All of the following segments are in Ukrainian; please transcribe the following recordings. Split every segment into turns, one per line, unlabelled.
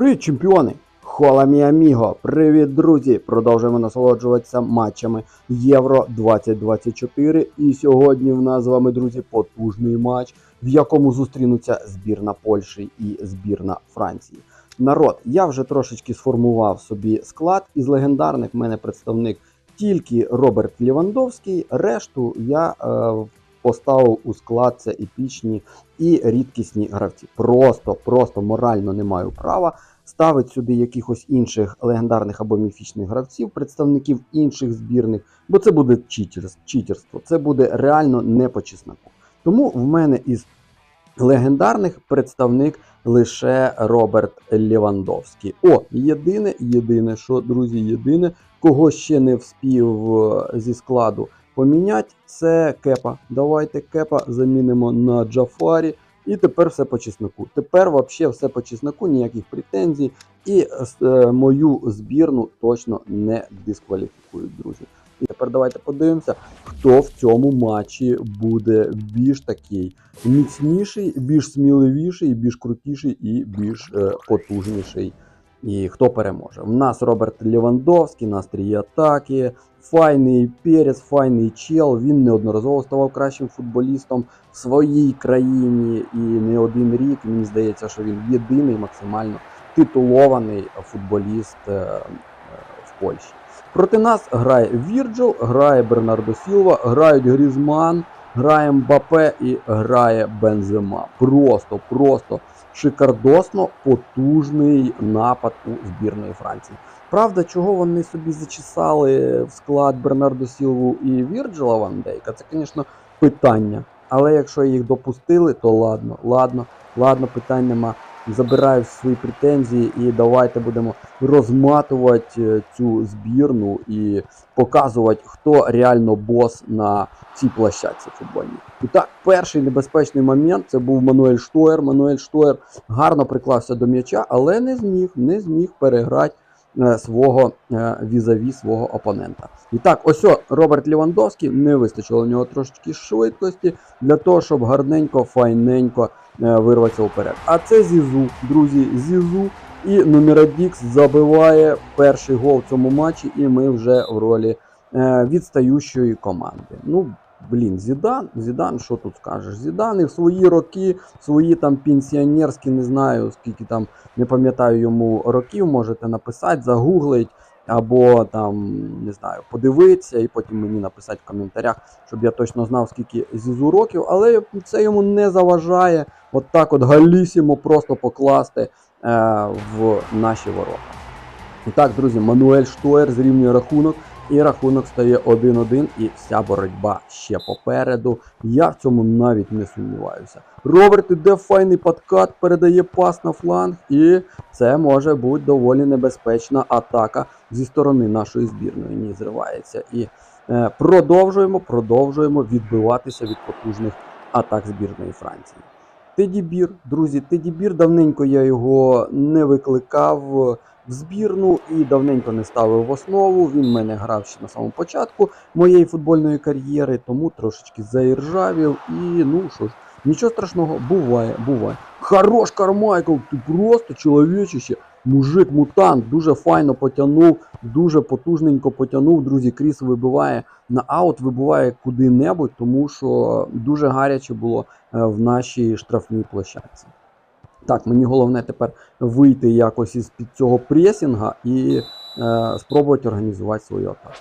Привіт, чемпіони! Хола мі аміго! Привіт, друзі! Продовжуємо насолоджуватися матчами Євро 2024. І сьогодні в нас з вами, друзі, потужний матч, в якому зустрінуться збірна Польщі і збірна Франції. Народ, я вже трошечки сформував собі склад. Із легендарних в мене представник тільки Роберт Лівандовський. Решту я е, поставив у склад це епічні і рідкісні гравці. Просто, просто морально не маю права ставити сюди якихось інших легендарних або міфічних гравців, представників інших збірних, бо це буде читерс- читерство, це буде реально не по чесноку. Тому в мене із легендарних представник лише Роберт Лівандовський. О, єдине, єдине, що, друзі, єдине, кого ще не вспів е, зі складу поміняти, це кепа. Давайте кепа замінимо на Джафарі. І тепер все по чесноку. Тепер взагалі все по чесноку, ніяких претензій. І е, мою збірну точно не дискваліфікують, друзі. І тепер давайте подивимося, хто в цьому матчі буде більш такий міцніший, більш сміливіший, більш крутіший і більш е, потужніший. І хто переможе? В нас Роберт Лівандовський, настрій атаки, файний перець, файний чел. Він неодноразово ставав кращим футболістом в своїй країні і не один рік. Мені здається, що він єдиний максимально титулований футболіст е, е, в Польщі. Проти нас грає Вірджил, грає Бернардо Сілва, грають Грізман, грає Мбапе і грає Бензема. Просто, просто шикардосно потужний напад у збірної Франції. Правда, чого вони собі зачесали в склад Бернардо Сілву і Вірджила Ван Дейка, це, звісно, питання. Але якщо їх допустили, то ладно, ладно, ладно, питань нема. Забираю свої претензії і давайте будемо розматувати е, цю збірну і показувати, хто реально бос на цій площадці футбольній. І так, перший небезпечний момент це був Мануель Штоєр. Мануель Штоєр гарно приклався до м'яча, але не зміг, не зміг переграти е, свого е, візаві свого опонента. І так, ось о, Роберт Лівандовський не вистачило в нього трошечки швидкості для того, щоб гарненько, файненько вирватися вперед. А це Зізу, друзі, Зізу. І Нумерадікс забиває перший гол в цьому матчі, і ми вже в ролі відстающої відстаючої команди. Ну, блін, Зідан, Зідан, що тут скажеш? Зідан і в свої роки, свої там пенсіонерські, не знаю, скільки там, не пам'ятаю йому років, можете написати, загуглить. Або там, не знаю, подивитися і потім мені написати в коментарях, щоб я точно знав, скільки зізу років, але це йому не заважає от так от галісімо просто покласти е, в наші ворота. І так, друзі, Мануель Штоєр зрівнює рахунок, і рахунок стає 1-1, і вся боротьба ще попереду. Я в цьому навіть не сумніваюся. Роберт іде файний подкат, передає пас на фланг, і це може бути доволі небезпечна атака зі сторони нашої збірної. Ні, зривається. І е, продовжуємо, продовжуємо відбиватися від потужних атак збірної Франції. Теді Бір, друзі, Тедібір, давненько я його не викликав в збірну і давненько не ставив в основу. Він в мене грав ще на самому початку моєї футбольної кар'єри, тому трошечки заіржавів. І ну що ж, нічого страшного, буває, буває. Хорош Кармайкл, ти просто чоловічище. Мужик мутант дуже файно потягнув, дуже потужненько потягнув. Друзі, Кріс вибиває на аут, вибиває куди-небудь, тому що дуже гаряче було е, в нашій штрафній площадці. Так, мені головне тепер вийти якось із під цього пресінга і е, спробувати організувати свою атаку.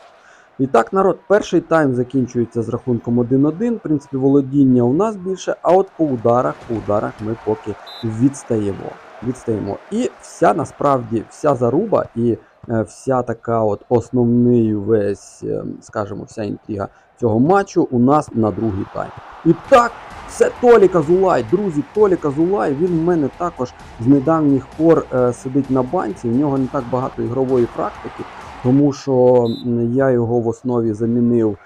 І так, народ, перший тайм закінчується з рахунком 1-1. В принципі, володіння у нас більше, а от по ударах, по ударах ми поки відстаємо. Відстаємо. І вся насправді вся заруба і е, вся така от основний весь, е, скажімо, вся інтрига цього матчу у нас на другий тайм. І так, це Толі Казулай, друзі, Толі Казулай, він в мене також з недавніх пор е, сидить на банці. В нього не так багато ігрової практики, тому що я його в основі замінив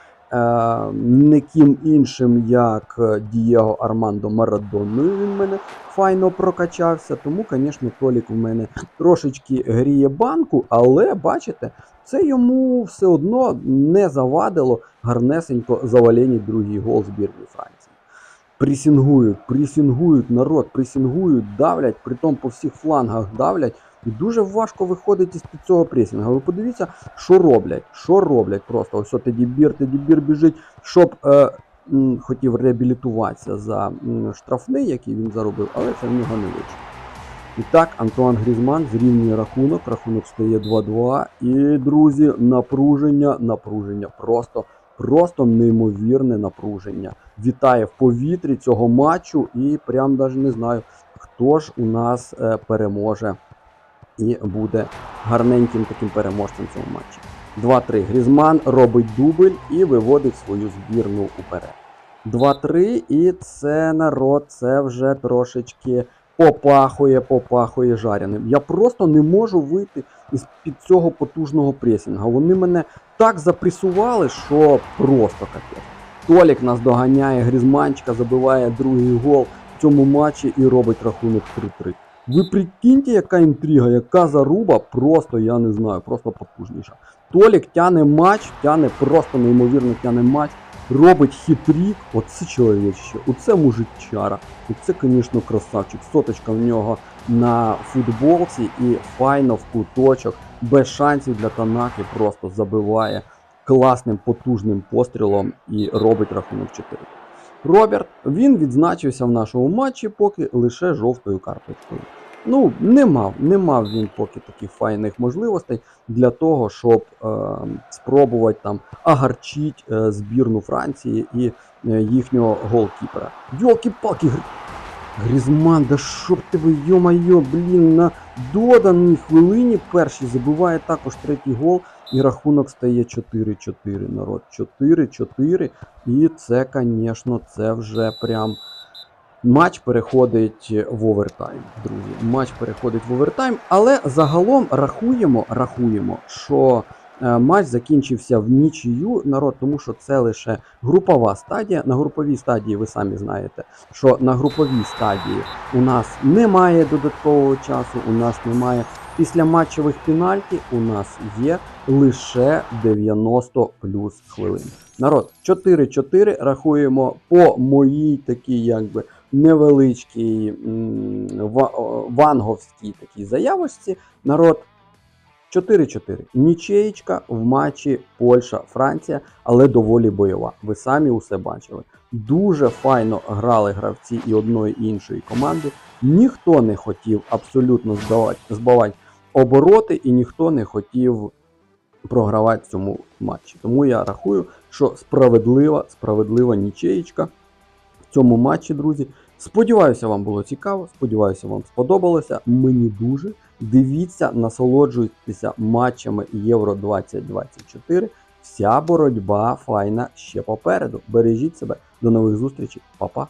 не ким іншим, як е, Дієго Армандо Марадонною. Він мене файно прокачався. Тому, звісно, Толік в мене трошечки гріє банку, але бачите, це йому все одно не завадило гарнесенько завалені другий гол збірної Франції. Пресінгують, пресінгують народ, пресінгують, давлять, притом по всіх флангах давлять. І дуже важко виходити з-під цього пресінгу. Ви подивіться, що роблять. Що роблять просто. Ось Тедібір, Тедібір біжить, щоб е, м, хотів реабілітуватися за м, штрафний, який він заробив, але це в нього не вийшло. І так, Антуан Грізман зрівнює рахунок. Рахунок стає 2-2. І, друзі, напруження, напруження. Просто, просто неймовірне напруження. Вітає в повітрі цього матчу, і прям навіть не знаю, хто ж у нас е, переможе і буде гарненьким таким переможцем цього матчі. 2-3. Грізман робить дубль і виводить свою збірну уперед. 2-3, і це народ, це вже трошечки попахує, попахує жареним. Я просто не можу вийти із під цього потужного пресінга. Вони мене так запресували, що просто капець. Толік нас доганяє, Грізманчика забиває другий гол в цьому матчі і робить рахунок 3-3. Ви прикиньте, яка інтрига, яка заруба, просто я не знаю, просто потужніша. Толік тяне матч, тяне просто неймовірно тяне матч, робить хитрік, оце чоловіче, оце мужичара. Оце, звісно, красавчик. Соточка в нього на футболці і файно в куточок, без шансів для Танаки, просто забиває класним потужним пострілом і робить рахунок 4. Роберт він відзначився в нашому матчі поки лише жовтою карточкою. Ну, не мав, не мав він поки таких файних можливостей для того, щоб е, спробувати там агарчить е, збірну Франції і е, їхнього голкіпера. Йолки-палки, Гр... Грізман, да що б тебе, йо-майо, блін, на доданій хвилині перший забиває також третій гол, і рахунок стає 4-4, народ. 4-4. І це, звісно, це вже прям. Матч переходить в овертайм, друзі. Матч переходить в овертайм, але загалом рахуємо, рахуємо, що е, матч закінчився в нічию народ, тому що це лише групова стадія. На груповій стадії ви самі знаєте, що на груповій стадії у нас немає додаткового часу, у нас немає після матчевих пенальті, у нас є лише 90 плюс хвилин. Народ 4-4 рахуємо по моїй такій, якби невеличкій ванговській такій заявочці. Народ 4-4. Нічеєчка в матчі Польща-Франція, але доволі бойова. Ви самі усе бачили. Дуже файно грали гравці і одної і іншої команди. Ніхто не хотів абсолютно збивати, збивати обороти, і ніхто не хотів програвати в цьому матчі. Тому я рахую, що справедлива, справедлива нічеєчка в цьому матчі, друзі. Сподіваюся, вам було цікаво. Сподіваюся, вам сподобалося. Мені дуже. Дивіться, насолоджуйтеся матчами Євро 2024. Вся боротьба файна ще попереду. Бережіть себе. До нових зустрічей, Па-па.